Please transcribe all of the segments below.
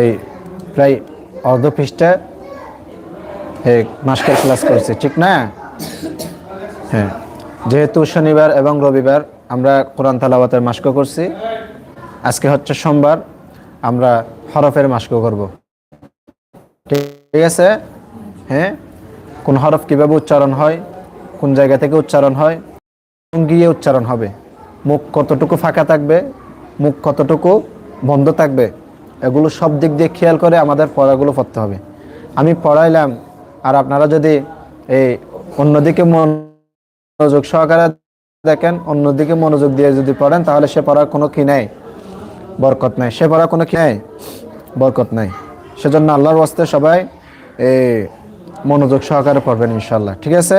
এই প্রায় অর্ধ পৃষ্ঠা মাস্টার ক্লাস করছি, ঠিক না? হ্যাঁ যেহেতু শনিবার এবং রবিবার আমরা কোরআন তালাবাতের মাস্ক করছি, আজকে হচ্ছে সোমবার, আমরা হরফের মাস্ক করব। ঠিক আছে? হ্যাঁ কোন হরফ কীভাবে উচ্চারণ হয়, কোন জায়গা থেকে উচ্চারণ হয় গিয়ে উচ্চারণ হবে, মুখ কতটুকু ফাঁকা থাকবে, মুখ কতটুকু বন্ধ থাকবে এগুলো সব দিক দিয়ে খেয়াল করে আমাদের পড়াগুলো পড়তে হবে। আমি পড়াইলাম, আর আপনারা যদি এই অন্যদিকে মনোযোগ সহকারে দেখেন, অন্যদিকে মনোযোগ দিয়ে যদি পড়েন, তাহলে সে পড়ার কোনো কি নাই? বরকত নাই। সে পড়ার কোনো কি নাই? বরকত নাই। সেজন্য আল্লাহর ওয়াস্তে সবাই এই মনোযোগ সহকারে পড়বেন ইনশাল্লাহ ঠিক আছে?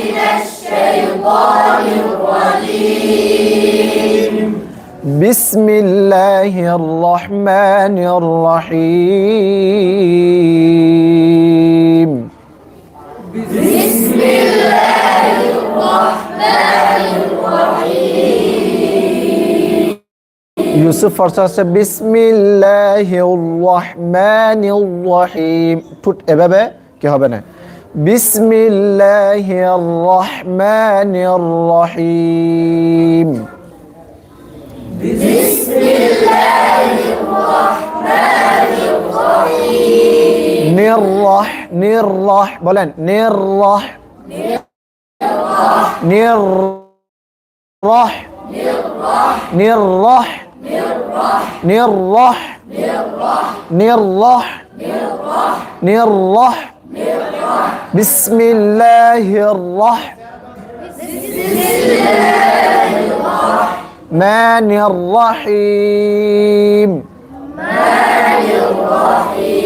بسم الله الرحمن الرحيم ইউসুফ ফরসা হচ্ছে বিসমিল্লাহির রহমানির রহিম ঠুট এভাবে কি হবে না بسم الله الرحمن الرحيم بسم الله الرحمن الرحيم نرح نرح بلان نرح نرح نرح نرح نرح نرح نرح نرح بسم الله الرحمن الرحيم مان الرحيم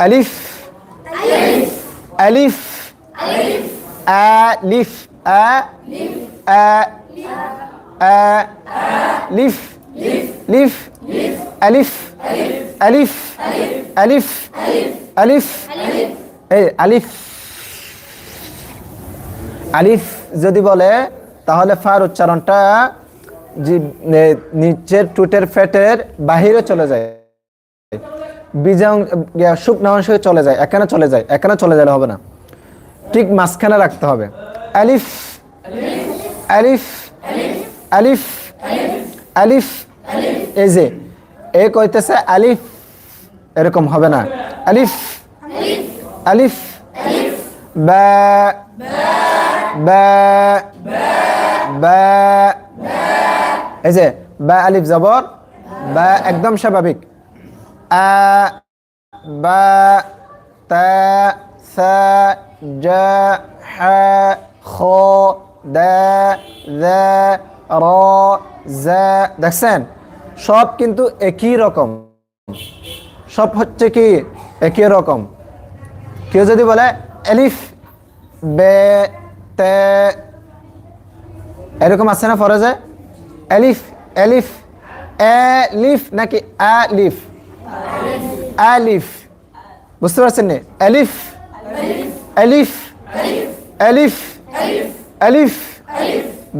ألف ألف ألف ألف ألف ألف ألف ألف আলিফ আলিফ আলিফ আলিফ এই আলিফ আলিফ যদি বলে তাহলে ফার উচ্চারণটা নিচের টুটের ফ্যাটের বাহিরে চলে যায় বীজাং শুকনা অংশ চলে যায় এখানে চলে যায় এখানে চলে গেলে হবে না ঠিক মাঝখানে রাখতে হবে আলিফ আলিফ আলিফ আলিফ এই যে এ কইতেছে আলিফ? এরকম হবে না। আলিফ? আলিফ। বা। বা। বা। এই যে, বা, আলিফ, জবর। বা, একদম স্বাভাবিক। আ, বা, তা, সা, জা, হা, খ, দা দা র, জা। দেখছেন? সব কিন্তু একই রকম। সব হচ্ছে কি? একই রকম। কেউ যদি বলে এলিফ, বে, তে, এরকম আছে না ফরজে? এলিফ এলিফ এলিফ নাকি আলিফ আলিফ বুঝতে পারছেন নি? এলিফ এলিফ এলিফ এলিফ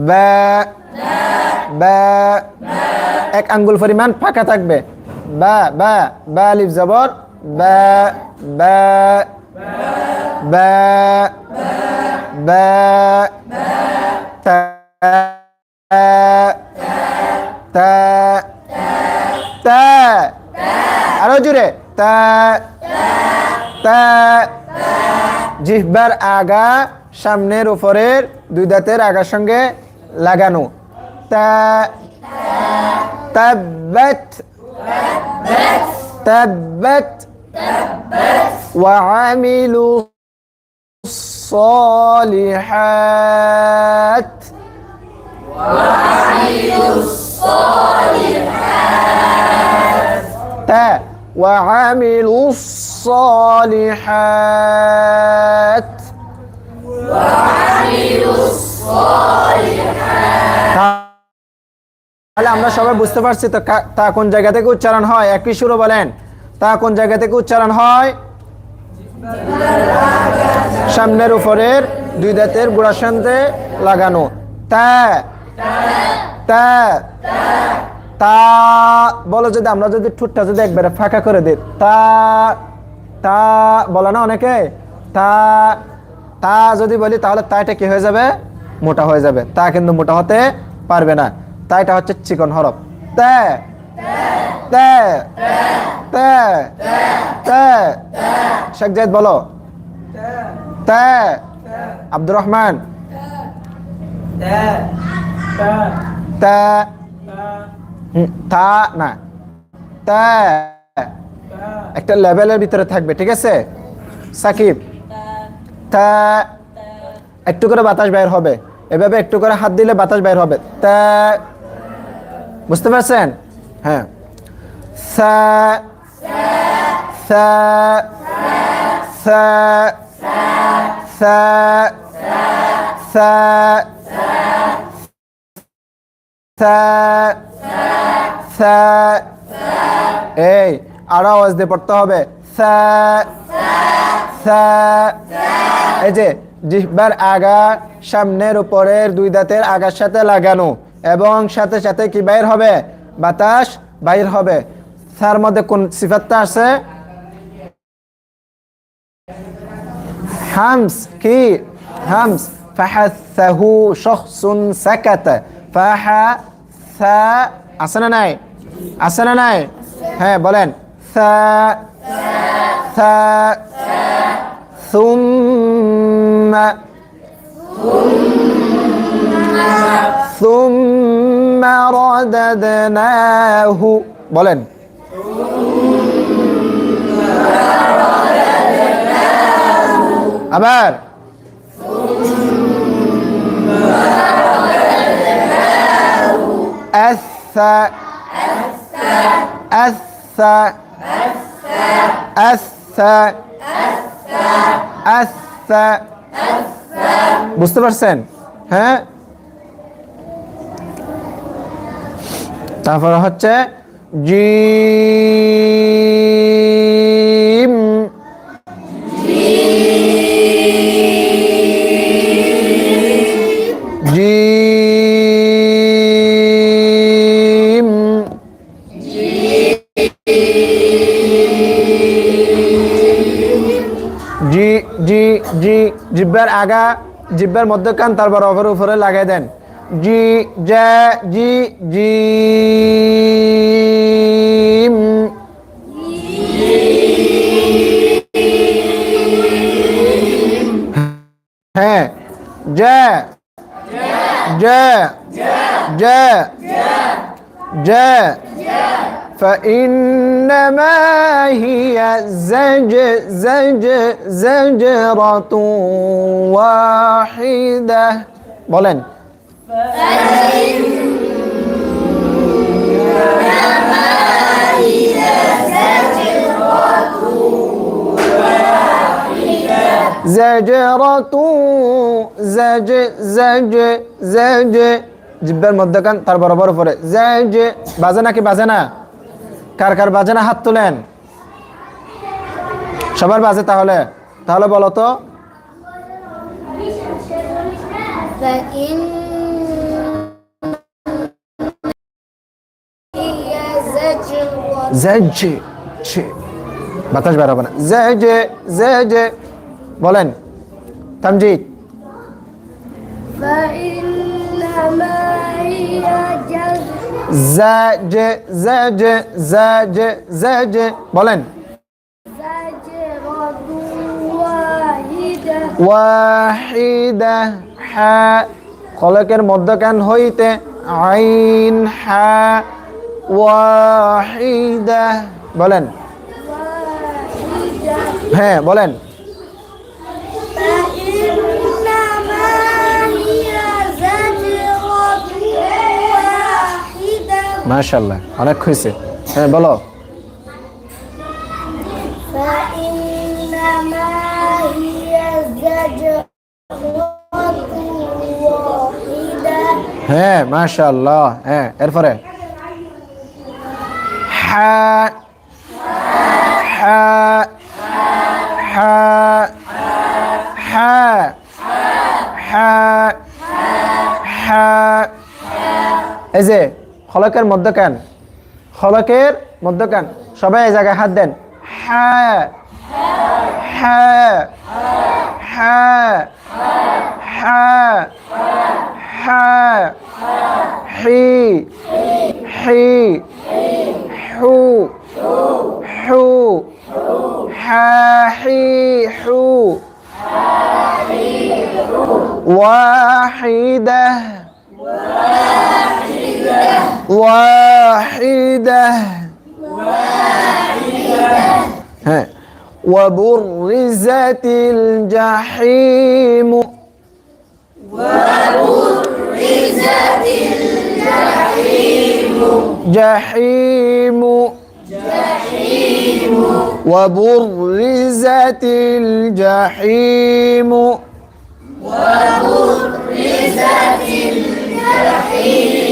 বা বা এক আঙ্গুল পরিমাণ ফাঁকা থাকবে। বা বা বা আলিফ জবর, বা বা বা বা, তা তা তা আরও জুড়ে তা তা। জিহ্বার আগা সামনের উপরের দুই দাঁতের আগার সঙ্গে লাগানো তা তাব্বাত তাব্বাত وعملوا الصالحات تا وعملوا الصالحات তাহলে আমরা সবাই বুঝতে পারছি তো তা কোন জায়গা থেকে উচ্চারণ হয়? একই সুরে বলেন। তা কোন জায়গা থেকে উচ্চারণ হয়? সামনের উপরের দুই দাঁতের সাথে লাগানো। তা তা তা, বলো যদি, আমরা যদি ঠুটটা যদি একবারে ফাঁকা করে দিই। তা তা, বলে না অনেকে? তা তা যদি বলি, তাহলে তাইটা কি হয়ে যাবে? মোটা হয়ে যাবে। তা কিন্তু মোটা হতে পারবে না। তা এটা হচ্ছে চিকন হরফ। তে তে তে তে শেখ জাহিদ বলো। তে, আব্দুর রহমান। তে, তা না। তা, একটা লেভেলের ভিতরে থাকবে, ঠিক আছে? সাকিব। তা, একটু করে বাতাস বের হবে। এভাবে একটু করে হাত দিলে বাতাস বের হবে তা বুঝতে পারছেন হ্যাঁ এই আরও আওয়াজ দিয়ে পড়তে হবে সা এই যে, জিহ্বার আগা সামনের উপরের দুই দাঁতের আগার সাথে লাগানো এবং সাথে সাথে কি বাইর হবে? বাতাস বাইর হবে। তার মধ্যে কোন সিফাতটা আছে? হামস, কি? হামস। ফাহাসাহু শখসুন সাকাতা। ফাহা সা আছে না নাই? আছে না নাই? হ্যাঁ বলেন। সা সা ثم ثم رددناه বলেন আবার أث أث أث আস্তা বুঝতে পারছেন? হ্যাঁ? তারপর হচ্ছে জিম। জিম। জি জি জি জিব্বার আগা জিব্বার মধ্যখান তারপর অপর উপরে লাগাই দেন জি জা জি জি হ্যাঁ জা জা জা জা فإنما هي زج زج زجرة واحدة বলেন زجرة زج زج زج জিব্বার মধ্যখান তার বরাবর উপরে জেজ বাজে নাকি বাজে না কার কার বাজে না হাত তোলেন সবার বাজে তাহলে তাহলে বলো তো فإن هي زجرة জেজ ছে বাতাস বের হবে না জেজ জেজ বলেন তামজিদ فإنما هي جزر জ জ জ বলেন ওয়াহিদা হা কলকের মধ্যকান হইতে আইন হা ওয়াহিদা বলেন হ্যাঁ বলেন মাশাল্লাহ অনেক হয়েছে হ্যাঁ বলো হ্যাঁ মাশাল্লাহ হ্যাঁ এরপরে হ্যাঁ হ্যাঁ হ্যাঁ হ্যাঁ হ্যাঁ হ্যাঁ এই যে হলকের খলকের হলকের মধ্যখান সবাই এই জায়গায় হাত দেন। হ্যাঁ। হ্যাঁ। হ্যাঁ। হ্যাঁ। হ্যাঁ। হি। হি। হু। হু। হ্যাঁ। হি। হু। واحدة. واحدة وبرزت الجحيم. وبرزت الجحيم جحيم جحيم. وبرزت الجحيم. وبرزت الجحيم.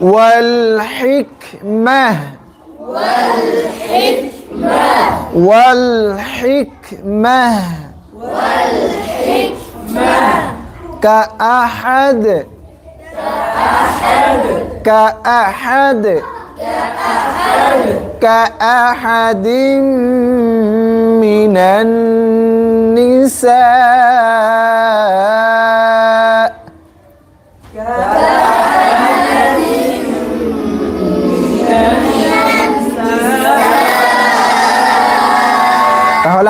والحكمة. والحكمة. كأحد. كأحد. كأحد من النساء.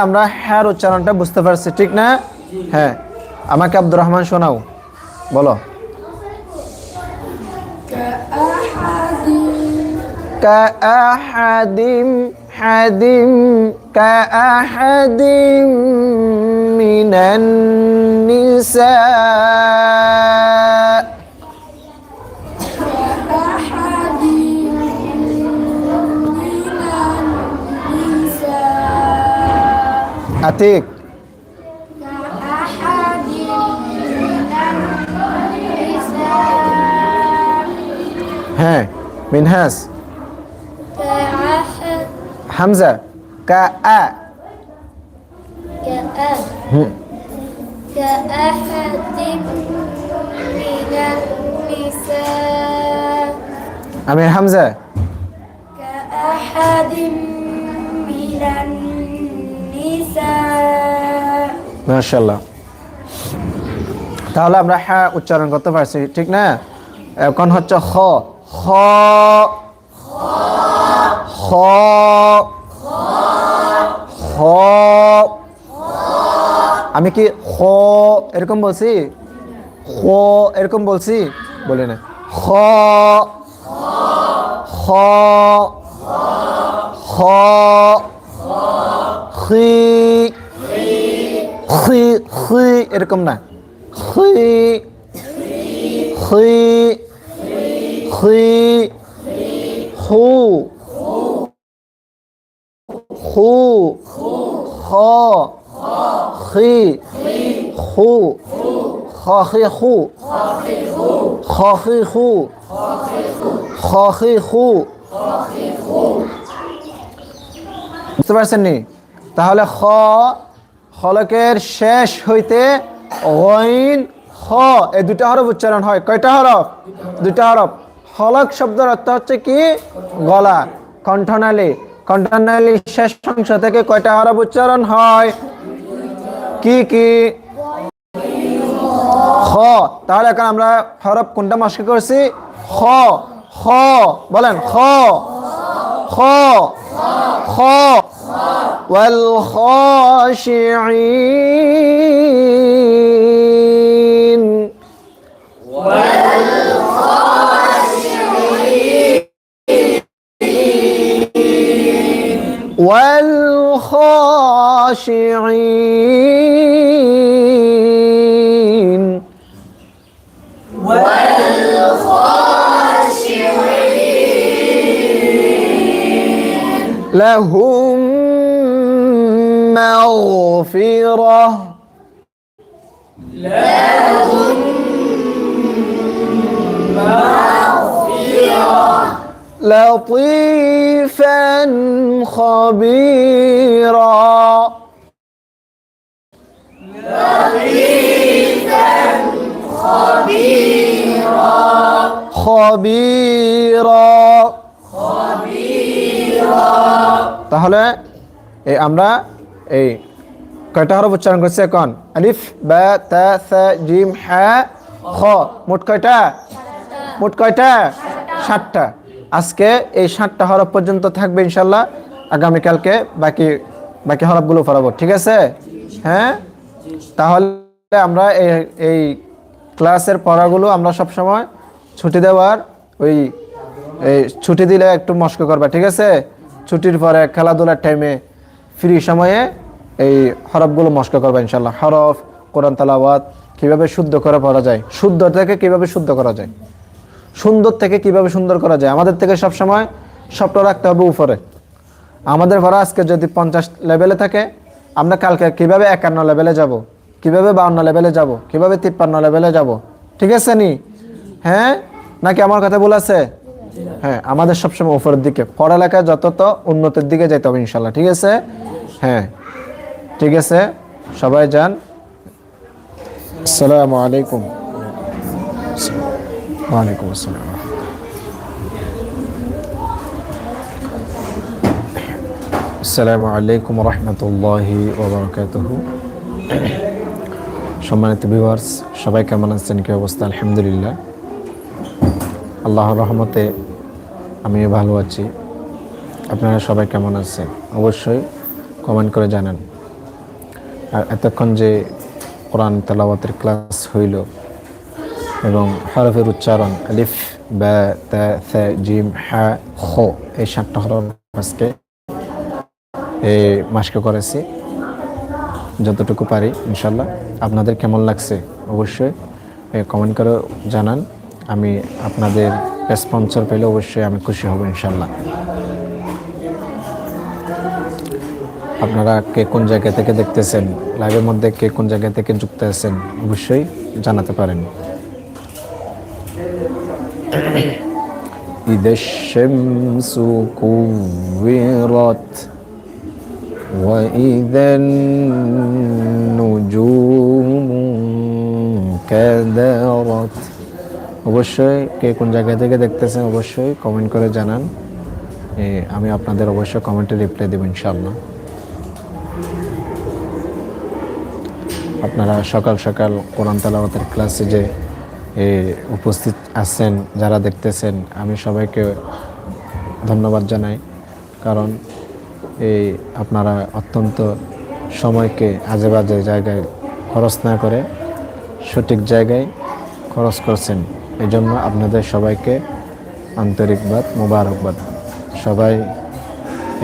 আমরা হ্যার উচ্চারণটা বুঝতে পারছি ঠিক না হ্যাঁ আমাকে আব্দুর রহমান শোনাও বলো كأحد حد كأحد من النساء أتيك. كأحد من النساء ها منهاس كأحد حمزة كأ. كأ. كأحد من النساء أمير حمزة. كأحد من মাশাল্লাহ তাহলে আমরা হ্যাঁ উচ্চারণ করতে পারছি, ঠিক না? এখন হচ্ছে খ? খ খ খ আমি কি খ এরকম বলছি? খ এরকম বলছি? বলি না। খ খ খ, খি খি খি এরকম না। খি খি খি হু হু খ খি হু খ খি হু খ খি হু খ খি হু। বুঝতে পারছেন নি? তাহলে খ হলকের শেষ হইতে গইন, খ, এই দুটা হরফ উচ্চারণ হয়। কয়টা হরফ? দুটা হরফ। হলক শব্দের অর্থ হচ্ছে কি? গলা, কণ্ঠনালী। কণ্ঠনালী শেষ অংশ থেকে কয়টা হরফ উচ্চারণ হয়? কি কি? খ। তাহলে এখন আমরা হরফ কোনটা মস্ক করছি? খ। খ। বলেন, খ। খ। খ। والخاشعين. والخاشعين. لهم مغفرة لطيفا خبيرا خبيرا তাহলে এই আমরা এই কয়টা হরফ উচ্চারণ করছে এখন? আলিফ, বা, তা, সা, জিম, হা, খ। মোট কয়টা? মোট কয়টা? ষাটটা আজকে এই ষাটটা হরফ পর্যন্ত থাকবে ইনশাল্লাহ। আগামীকালকে বাকি বাকি হরফগুলো পড়াবো, ঠিক আছে? হ্যাঁ? তাহলে আমরা এই এই ক্লাসের পড়াগুলো আমরা সব সময় ছুটি দেওয়ার ওই, এই ছুটি দিলে একটু মস্ক করবা, ঠিক আছে? ছুটির পরে খেলাধুলার টাইমে ফ্রি সময়ে এই হরফগুলো মস্ক করবা ইনশাল্লাহ হরফ, কোরআন তালাওয়াত, কীভাবে শুদ্ধ করে পড়া যায়, শুদ্ধ থেকে কীভাবে শুদ্ধ করা যায়, সুন্দর থেকে কীভাবে সুন্দর করা যায়, আমাদের থেকে সব সময় সবটা রাখতে হবে উপরে। আমাদের পড়া আজকে যদি পঞ্চাশ লেভেলে থাকে, আমরা কালকে কীভাবে একান্ন লেভেলে যাব, কীভাবে বাউন্ন লেভেলে যাব, কীভাবে তিপ্পান্ন লেভেলে যাব, ঠিক আছে নি? হ্যাঁ? নাকি আমার কথা ভুল আছে? হ্যাঁ আমাদের সবসময় উপরের দিকে। পড়ালেখায় যত উন্নতির দিকে যেতে হবে ইনশাল্লাহ ঠিক আছে? হ্যাঁ ঠিক আছে? সবাই যান। আসসালামু আলাইকুম। ওয়ালাইকুম আসসালাম। আসসালামু আলাইকুম রহমতুল্লাহি ওবরাকাতুহ সম্মানিত ভিউয়ার্স, সবাই কেমন আছেন? কি অবস্থা? আলহামদুলিল্লাহ। আল্লাহর রহমতে আমিও ভালো আছি। আপনারা সবাই কেমন আছেন? অবশ্যই কমেন্ট করে জানান। আর এতক্ষণ যে কোরআন তেলাওয়াতের ক্লাস হইল এবং হরফের উচ্চারণ আলিফ জিম, হা, খ, এই সাতটা হরফ আজকে এই মাসকে করেছি। যতটুকু পারি ইনশাল্লাহ আপনাদের কেমন লাগছে? অবশ্যই কমেন্ট করে জানান। আমি আপনাদের স্পন্সর পেলে অবশ্যই আমি খুশি হব ইনশাল্লাহ আপনারা কে কোন জায়গা থেকে দেখতেছেন লাইভের মধ্যে কে কোন জায়গা থেকে যুক্ত আছেন অবশ্যই জানাতে পারেন إذا الشمس كورت وإذا النجوم كدرت অবশ্যই কে কোন জায়গা থেকে দেখতেছেন অবশ্যই কমেন্ট করে জানান। আমি আপনাদের অবশ্যই কমেন্টে রিপ্লাই দেব ইনশাআল্লাহ। আপনারা সকাল সকাল কোরআন তালাওয়াতের ক্লাসে যে উপস্থিত আছেন, যারা দেখতেছেন, আমি সবাইকে ধন্যবাদ জানাই। কারণ এই আপনারা অত্যন্ত সময়কে আজে বাজে জায়গায় খরচ না করে সঠিক জায়গায় খরচ করছেন। এই জন্য আপনাদের সবাইকে আন্তরিকবাদ, মোবারকবাদ। সবাই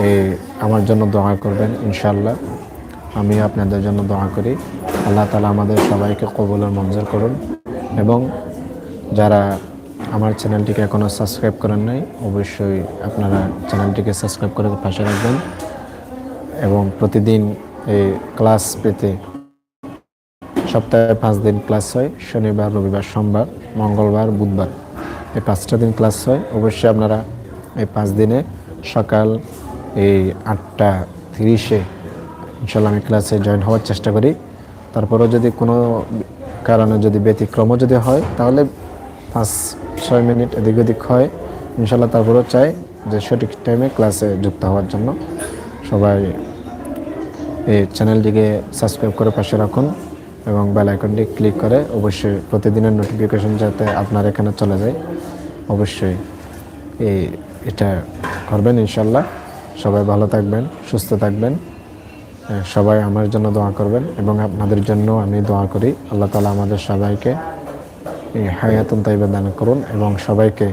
এই আমার জন্য দোয়া করবেন ইনশাল্লাহ আমি আপনাদের জন্য দোয়া করি। আল্লাহ তালা আমাদের সবাইকে কবুলের মঞ্জুর করুন। এবং যারা আমার চ্যানেলটিকে এখনও সাবস্ক্রাইব করেন নাই, অবশ্যই আপনারা চ্যানেলটিকে সাবস্ক্রাইব করে পাশে রাখবেন। এবং প্রতিদিন এই ক্লাস পেতে সপ্তাহে পাঁচ দিন ক্লাস হয়, শনিবার, রবিবার, সোমবার। মঙ্গলবার, বুধবার। এই পাঁচটা দিন ক্লাস হয়। অবশ্যই আপনারা এই পাঁচ দিনে সকাল এই আটটা তিরিশে ইনশাল্লাহ আমি ক্লাসে জয়েন হওয়ার চেষ্টা করি। তারপরেও যদি কোনো কারণে যদি ব্যতিক্রমও যদি হয়, তাহলে পাঁচ, ছয় মিনিট এদিক ওদিক হয়। ইনশাল্লাহ তারপরেও চাই যে সঠিক টাইমে ক্লাসে যুক্ত হওয়ার জন্য। সবাই এই চ্যানেলটিকে সাবস্ক্রাইব করে পাশে রাখুন। এবং বেল আইকনটি ক্লিক করে অবশ্যই প্রতিদিনের নোটিফিকেশন যাতে আপনার এখানে চলে যায়, অবশ্যই এই এটা করবেন ইনশাল্লাহ সবাই ভালো থাকবেন, সুস্থ থাকবেন। সবাই আমার জন্য দোয়া করবেন এবং আপনাদের জন্য আমি দোয়া করি। আল্লাহ তালা আমাদের সবাইকে হায়াতুন তাইবা দান করুন এবং সবাইকে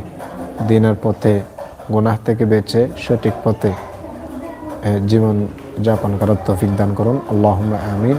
দিনের পথে, গুনাহ থেকে বেঁচে, সঠিক পথে জীবন যাপন করার তৌফিক দান করুন। আল্লাহ আমিন।